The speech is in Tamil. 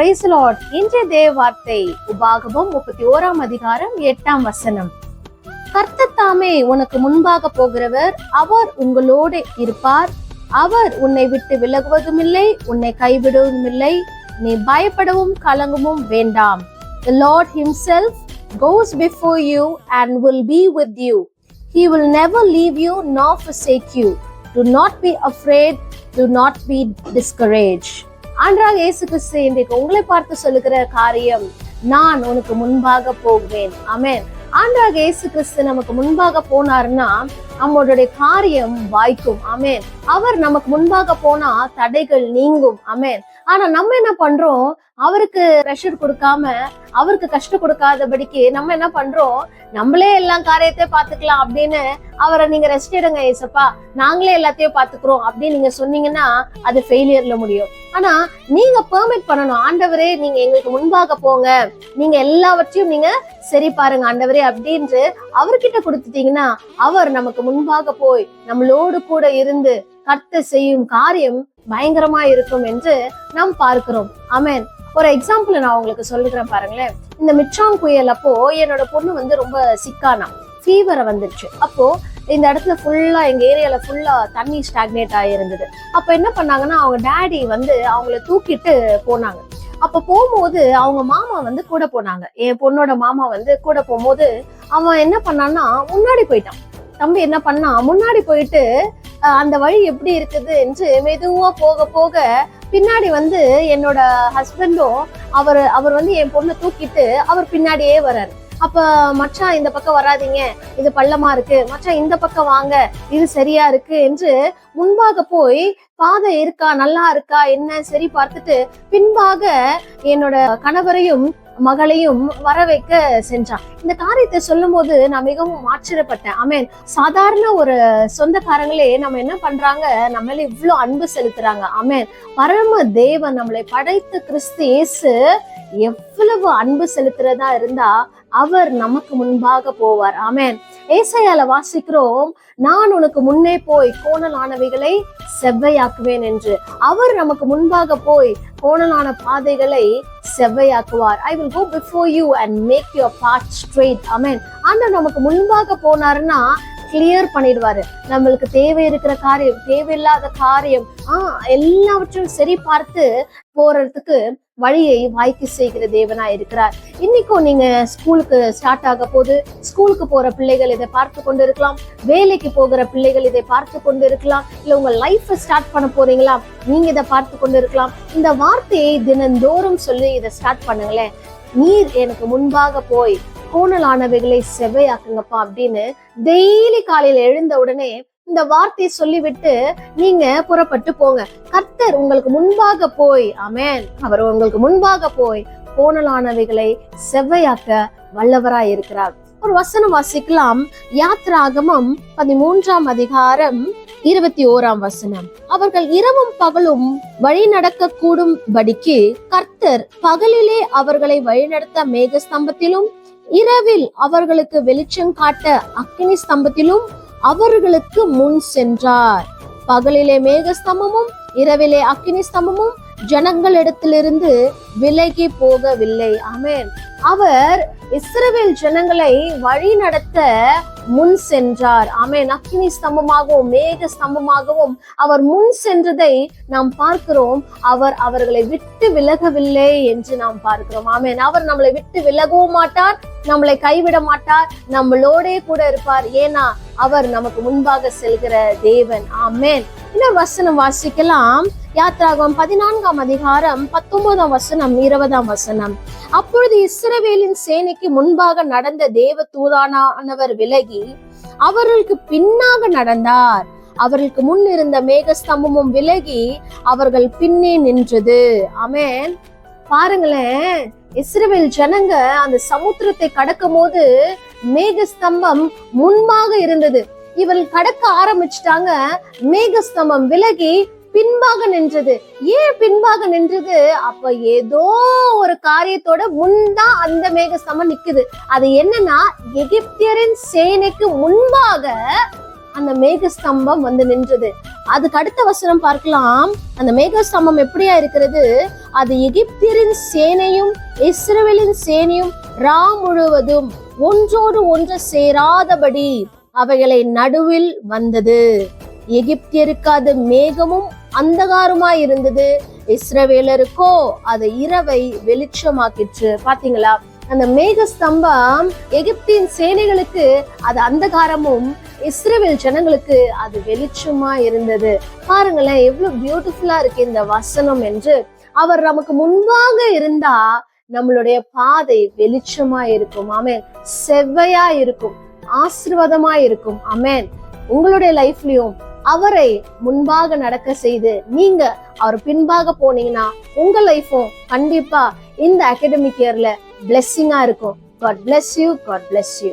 பிரைஸ் லார்ட் இன்றைய தேவ வார்த்தை உபாகமம் முப்பத்தி ஓராம் அதிகாரம் எட்டாம் வசனம் கர்த்தத்தாமே உனக்கு முன்பாக போகிறவர் அவர் உங்களோடு இருப்பார் அவர் உன்னை விட்டு விலகுவதும் இல்லை உன்னை கைவிடுவதும் இல்லை நீ பயப்படவும் கலங்கவும் வேண்டாம் The Lord himself goes before you and will be with you. He will never leave you nor forsake you. Do not be afraid, do not be discouraged. ஆண்டராக இயேசு கிறிஸ்து இன்றைக்கு உங்களை பார்த்து சொல்லுகிற காரியம் நான் உனக்கு முன்பாக போவேன். அமேன் ஆண்டராக இயேசு கிறிஸ்து நமக்கு முன்பாக போனார்னா நம்மளுடைய காரியம் வாய்க்கும். அமேன் அவர் நமக்கு முன்பாக போனா தடைகள் நீங்கும். அமேன் ஆனா நம்ம என்ன பண்றோம்? அவருக்கு ப்ரெஷர் கொடுக்காம அவருக்கு கஷ்டம் கொடுக்காதபடிக்கு நம்ம என்ன பண்றோம்? நம்மளே எல்லாம் காரியத்தை பாத்துக்கலாம் அப்படின்னு அவரை நீங்க ரெஸ்ட் எடுங்க ஏசப்பா. நாங்களே எல்லாத்தையும் பாத்துக்கிறோம் அப்படின்னு நீங்க சொன்னீங்கன்னா அது ஃபெயிலியர்ல முடியும். ஆனா நீங்க பெர்மிட் பண்ணணும். ஆண்டவரே நீங்க எங்களுக்கு முன்பாக போங்க. நீங்க எல்லாவற்றையும் நீங்க சரி பாருங்க ஆண்டவரே அப்படின்ட்டு அவர்கிட்ட கொடுத்துட்டீங்கன்னா அவர் நமக்கு முன்பாக போய் நம்மளோடு கூட இருந்து கர்த்த செய்யும் காரியம் பயங்கரமா இருக்கும் என்று நாம் பார்க்கிறோம். அமேன் ஒரு எக்ஸாம்பிள் நான் உங்களுக்கு சொல்லுகிறேன் பாருங்களேன். இந்த மிச்சாங் புயல் அப்போ என்னோட பொண்ணு வந்து ரொம்ப சிக்கானா ஃபீவரை வந்துருச்சு. அப்போ இந்த இடத்துல ஃபுல்லா எங்க ஏரியால ஃபுல்லா தண்ணி ஸ்டாக்னேட் ஆகிருந்தது அப்ப என்ன பண்ணாங்கன்னா அவங்க டேடி வந்து அவங்கள தூக்கிட்டு போனாங்க. அப்ப போகும்போது அவங்க மாமா வந்து கூட போனாங்க. என் பொண்ணோட மாமா வந்து கூட போகும்போது அவன் என்ன பண்ணான்னா முன்னாடி போயிட்டான். தம்பி என்ன பண்ணா முன்னாடி போயிட்டு அந்த வழி எப்படி இருக்குது? என்று மெதுவா போக போக பின்னாடி வந்து என்னோட ஹஸ்பண்டும் அவர் அவர் வந்து என் பொண்ணை தூக்கிட்டு அவர் பின்னாடியே வர்றாரு. அப்ப மச்சான் இந்த பக்கம் வராதீங்க. இது பள்ளமா இருக்கு. மச்சான் இந்த பக்கம் வாங்க. இது சரியா இருக்கு என்று முன்பாக போய் பாதை இருக்கா? நல்லா இருக்கா? என்ன? சரி பார்த்துட்டு பின்பாக என்னோட கணவரையும் மகளையும் வர வைக்க செஞ்சான் இந்த காரியத்தை சொல்லும் போது நான் மிகவும் ஆச்சரியப்பட்டேன். அமேன் சாதாரண ஒரு சொந்தக்காரங்களே நம்ம என்ன பண்றாங்க? நம்மள இவ்வளவு அன்பு செலுத்துறாங்க. அமேன் பரம தேவன் நம்மளை படைத்த கிறிஸ்து இயேசு எவ்வளவு அன்பு செலுத்துறதா இருந்தா அவர் நமக்கு முன்பாக போவார். ஆமேன். ஏசையால வாசிக்கிறோம் நான் உனக்கு முன்னே போய் கோணலானவைகளை செவ்வையாக்குவேன் என்று. அவர் நமக்கு முன்பாக போய் கோணலான பாதைகளை செவ்வையாக்குவார். I will go before you and make your path straight mean ஆனால் நமக்கு முன்பாக போனாருன்னா கிளியர் பண்ணிடுவாரு. நம்மளுக்கு தேவை இருக்கிற காரியம் தேவையில்லாத காரியம் ஆஹ் எல்லாவற்றையும் சரி பார்த்து போறதுக்கு வழியை வாய்க்கு செய்கிற தேவனா இருக்கிறார். இன்னைக்கும் நீங்க ஸ்கூலுக்கு ஸ்டார்ட் ஆக போது ஸ்கூலுக்கு போற பிள்ளைகள் இதை பார்த்து கொண்டு இருக்கலாம் வேலைக்கு போகிற பிள்ளைகள் இதை பார்த்து கொண்டு இருக்கலாம் இல்ல உங்க லைஃப் ஸ்டார்ட் பண்ண போறீங்களா? நீங்க இதை பார்த்து கொண்டு இருக்கலாம் இந்த வார்த்தையை தினந்தோறும் சொல்லி இதை ஸ்டார்ட் பண்ணுங்களேன். நீர் எனக்கு முன்பாக போய் கோணலானவைகளை செவ்வையாக்குங்கப்பா அப்படின்னு டெய்லி காலையில எழுந்த உடனே இந்த வார்த்தையை சொல்லிவிட்டு நீங்க புறப்பட்டு போங்க. கர்த்தர் உங்களுக்கு முன்பாக போய் அமேன் அவர் உங்களுக்கு முன்பாக போய் கோணலானவைகளை செவ்வையாக்க வல்லவராய் இருக்கிறார். ஒரு வசனம் வாசிக்கலாம். யாத்ராகமம் பதிமூன்றாம் அதிகாரம் இருபத்தி ஓராம் வசனம். அவர்கள் இரவும் பகலும் வழி நடக்க கூடும் படிக்கு கர்த்தர் பகலிலே அவர்களை வழிநடத்த மேக ஸ்தம்பத்திலும் இரவில் அவர்களுக்கு வெளிச்சம் காட்ட அக்கினி ஸ்தம்பத்திலும் அவர்களுக்கு முன் சென்றார். பகலிலே மேகஸ்தம்பமும் இரவிலே அக்கினி ஸ்தம்பமும் ஜனங்களிடத்திலிருந்து விலகி போகவில்லை. ஆமேன். அவர் இஸ்ரவேல் ஜனங்களை வழி நடத்த முன் சென்றார். ஆமேன். அக்கினி ஸ்தம்பமாகவும் மேக ஸ்தம்பமாகவும் அவர் முன் சென்றதை நாம் பார்க்கிறோம். அவர் அவர்களை விட்டு விலகவில்லை என்று நாம் பார்க்கிறோம். ஆமேன். அவர் நம்மளை விட்டு விலகவும் மாட்டார் நம்மளை கைவிட மாட்டார் நம்மளோடே கூட இருப்பார். ஏன்னா அவர் நமக்கு முன்பாக செல்கிற தேவன். ஆமேன். இன்னொரு வசனம் வாசிக்கலாம். யாத்ராகம் பதினான்காம் அதிகாரம் பத்தொன்பதாம் வசனம் இருபதாம் வசனம். அப்பொழுது இஸ்ரவேலின் சேனைக்கு முன்பாக நடந்த தேவ தூதானவர் விலகி அவர்களுக்கு பின்னாக நடந்தார். அவர்களுக்கு முன் இருந்த மேகஸ்தம்பமும் விலகி அவர்கள் பின்னே நின்றது. அமேன் பாருங்களேன் இஸ்ரவேல் ஜனங்க அந்த சமுத்திரத்தை கடக்கும் போது மேகஸ்தம்பம் முன்பாக இருந்தது. இவள் கடக்க ஆரம்பிச்சிட்டாங்க. மேகஸ்தம்பம் விலகி பின்பாக நின்றது. ஏன் பின்பாக நின்றது? அப்ப ஏதோ ஒரு காரியத்தோட முன்தான் அந்த மேகஸ்தம்பம் நிக்குது. அது என்னன்னா எகிப்தியரின் சேனைக்கு முன்பாக அந்த மேகஸ்தம்பம் வந்து நின்றது. அதுக்கு அடுத்த வசனம் பார்க்கலாம். அந்த மேகஸ்தம்பம் எப்படியா இருக்கிறது? அது எகிப்தியரின் சேனையும் இஸ்ரேலின் சேனையும் ரா முழுவதும் ஒன்றோடு ஒன்று சேராதபடி அவைகளை நடுவில் வந்தது. எகிப்தியருக்கு அது மேகமும் அந்தகாரமாய் இருந்தது. இஸ்ரவேலருக்கோ அது இரவை வெளிச்சமாக்கிற்று. பாத்தீங்களா? அந்த மேக ஸ்தம்பம் எகிப்தின் சேனைகளுக்கு அது அந்தகாரமும் இஸ்ரவேல் ஜனங்களுக்கு அது வெளிச்சமா இருந்தது. பாருங்களேன் எவ்வளவு பியூட்டிஃபுல்லா இருக்கு இந்த வசனம் என்று. அவர் நமக்கு முன்பாக இருந்தா நம்மளுடைய பாதை வெளிச்சமா இருக்கும். ஆமே செவ்வையா இருக்கும். ஆசீர்வாதமா இருக்கும் அமேன் உங்களுடைய லைஃப்லயும் அவரை முன்பாக நடக்க செய்து நீங்க அவர் பின்பாக போனீங்கன்னா உங்க லைஃபும் கண்டிப்பா இந்த அகாடமிக் இயர்ல பிளெஸ்ஸிங்கா இருக்கும். God bless you God bless you